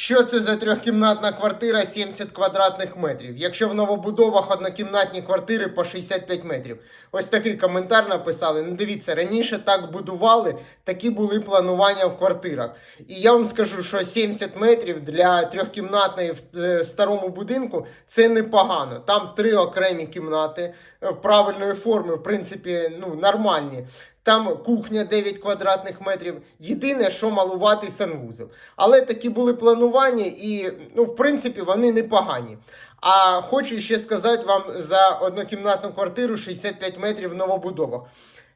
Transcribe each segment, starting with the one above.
Що це за трьохкімнатна квартира 70 квадратних метрів? Якщо в новобудовах однокімнатні квартири по 65 метрів. Ось такий коментар написали. Ну дивіться, раніше так будували, такі були планування в квартирах. І я вам скажу, що 70 метрів для трьохкімнатної в е, старому будинку це непогано. Там три окремі кімнати е, правильної форми, в принципі, ну, нормальні. Там кухня 9 квадратних метрів. Єдине, що малуватий санвузел. Але такі були планування, і ну, в принципі вони непогані. А хочу ще сказати вам за однокімнатну квартиру 65 метрів в новобудовах.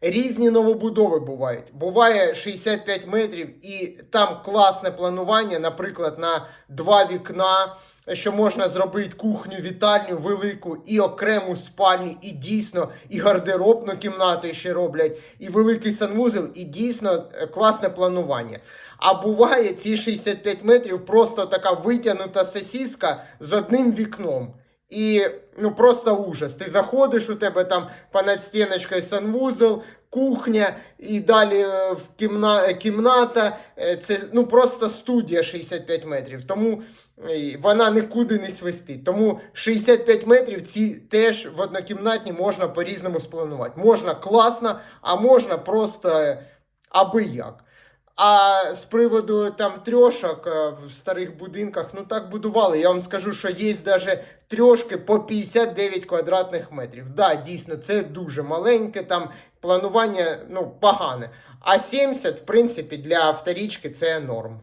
Різні новобудови бувають. Буває 65 метрів, і там класне планування, наприклад, на два вікна, що можна зробити кухню, вітальню велику, і окрему спальню, і дійсно, і гардеробну кімнату ще роблять, і великий санвузел, і дійсно е, класне планування. А буває ці 65 метрів просто така витягнута сосіска з одним вікном. І ну просто ужас. Ти заходиш, у тебе там понад стіночкою санвузол, кухня, і далі е, в кімна, е, кімната. Е, Це ну просто студія 65 метрів. Тому вона нікуди не свистить. Тому 65 метрів ці теж в однокімнатні можна по-різному спланувати. Можна класно, а можна просто аби як. А з приводу там трьошок е, в старих будинках, ну так будували. Я вам скажу, що є навіть трьошки по 59 квадратних метрів. Да, дійсно, це дуже маленьке, там планування ну, погане. А 70, в принципі, для авторічки це норм.